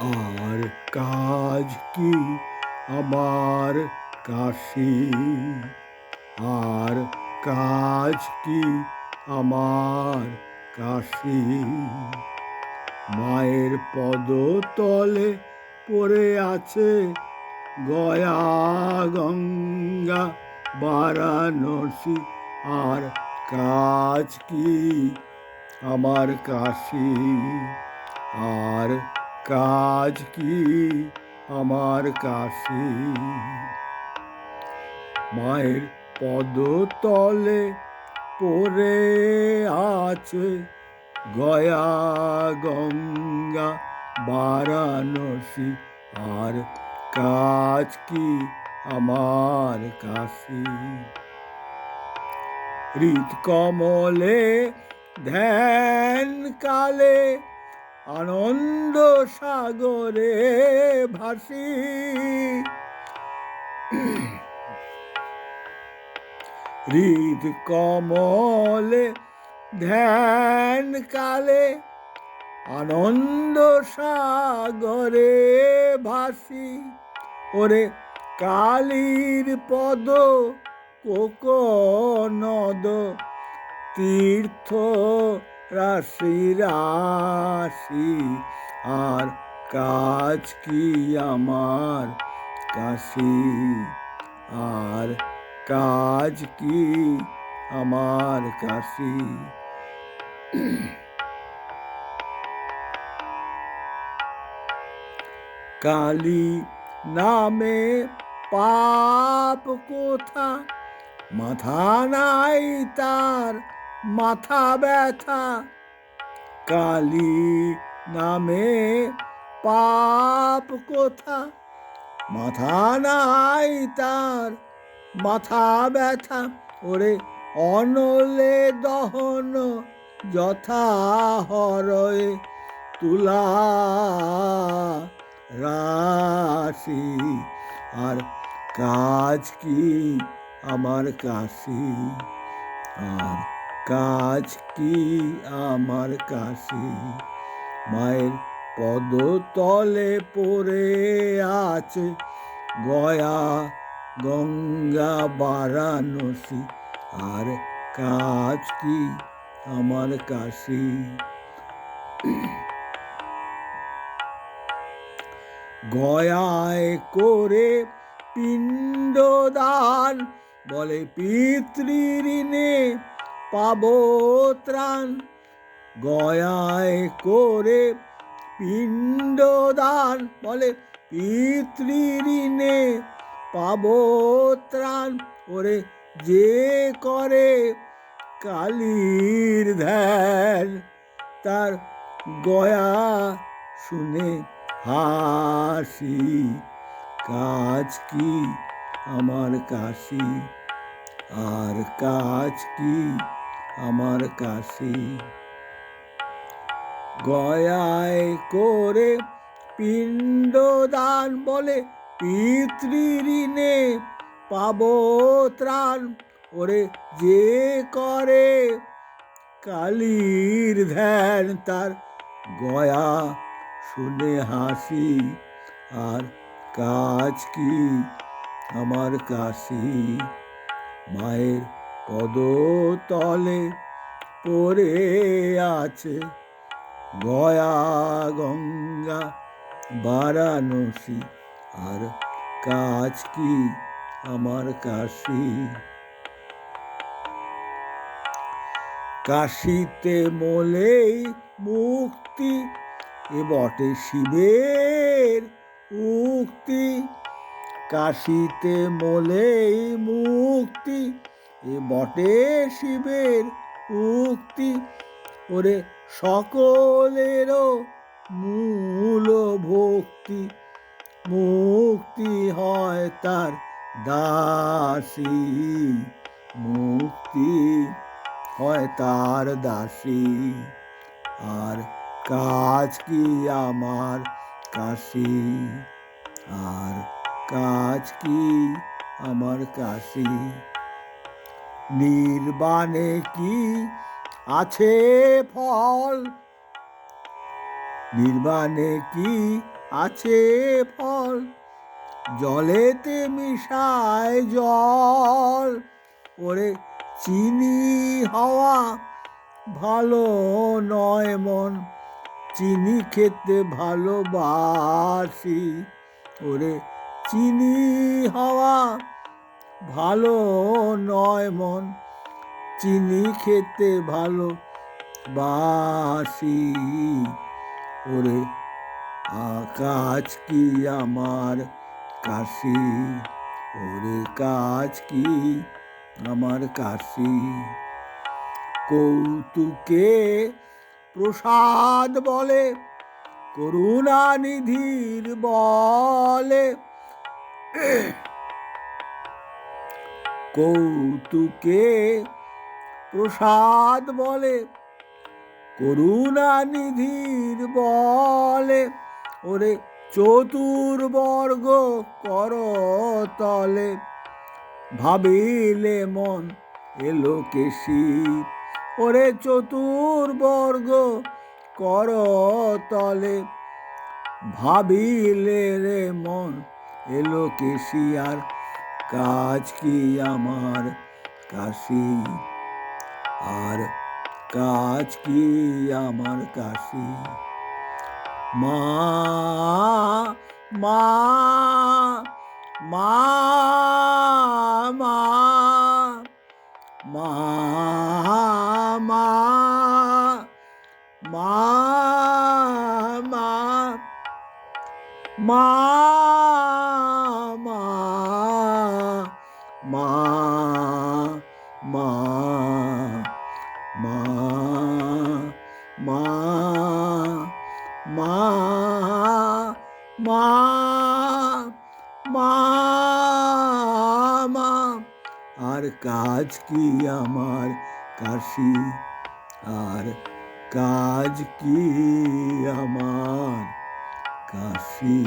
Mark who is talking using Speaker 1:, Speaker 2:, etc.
Speaker 1: আর কাজ কি? আমার কাশি। আর কাজ কি? আমার কাশি। মায়ের পদতলে পড়ে আছে গয়া গঙ্গা বারাণসী। আর কাজ কি? আমার কাশি। আর কাজ কি আমার কাশি মায়ের পদতলে পড়ে আছে গয়া গঙ্গা বারাণসী। আর কাজ কি আমার কাশি হৃদ কমলে ধ্যান কালে আনন্দ সাগরে ভাসি। হৃদ কমলে, ধ্যান কালে আনন্দ সাগরে ভাসি। ওরে কালীর পদ, কোক নদ, তীর্থ রাশি রাশি আর কাজ কি আমার কাশি আর কাজ কি আমার কাশি কালী নামে পাপ কোথা মাথা নাই তার মাথা ব্যথা, কালী নামে পাপ কোথা। মাথা নাই তার, মাথা ব্যথা। ওরে অনলে দহন যথা হরয়ে তুলা রাশি। আর কাজ কি আমার কাশি? আর কাজ কি আমার কাশি মায়ের পদতলে পড়ে আছে গয়া, গঙ্গা, বারাণসী। আর কাজ কি আমার কাশি গয়ায় করে পিণ্ডদান বলে পিতৃঋণে পাবো ত্রাণ। গয়ায় করে পিণ্ডদান বলে পিতৃঋণে পাবো ত্রাণ। ওরে যে করে কালীর ধ্যান, তার গয়া শুনে হাসি। কাজ কি আমার কাশি? আর কাজ কি আমার কাশি গয়ায় করে পিণ্ডদান বলে পিতৃঋণে পাব ত্রাণ। ওরে যে করে কালীর ধ্যান, তার গয়া শুনে হাসি। আর কাজ কি আমার কাশি মায়ের পদতলে পড়ে আছে গয়া, গঙ্গা, বারাণসী। আর কাজ কি আমার কাশি? কাশিতে মোলেই মুক্তি, এ বটে শিবের উক্তি। কাশিতে মোলেই মুক্তি এ বটে শিবের উক্তি। ওরে সকলেরও মূল ভক্তি। মুক্তি হয় তার দাসী। মুক্তি হয় তার দাসী। আর কাজ কি আমার কাশি? আর কাজ কি আমার কাশি? নির্বাণে কি আছে ফল? নির্বাণে কি আছে ফল? জলেতে মিশায় জল। ওরে চিনি হওয়া ভালো নয় মন। চিনি খেতে ভালোবাসি। ওরে চিনি হওয়া ভালো নয় মন, চিনি খেতে ভালো বাসি। ওরে আকাশ কি আমার কাশি? ওরে কাজ কি আমার কাশি? কৌতুকে প্রসাদ বলে, করুণা নিধির বলে। কৌতুকে প্রসাদ বলে করুণা নিধির বলে, ওরে চতুর্বর্গ কর তলে ভাবিলে মন এলো কেশি ওরে চতুর্বর্গ কর তলে ভাবিলে রে মন এলো কেশি আর কাজ কি আমার কাশি আর কাজ কি আমার কাশি মা মা মা মা মা মা মা মা মা মা মা মা মা মা মা মা মা। আর কাজ কি আমার কাশি? আর কাজ কি আমার কাশি?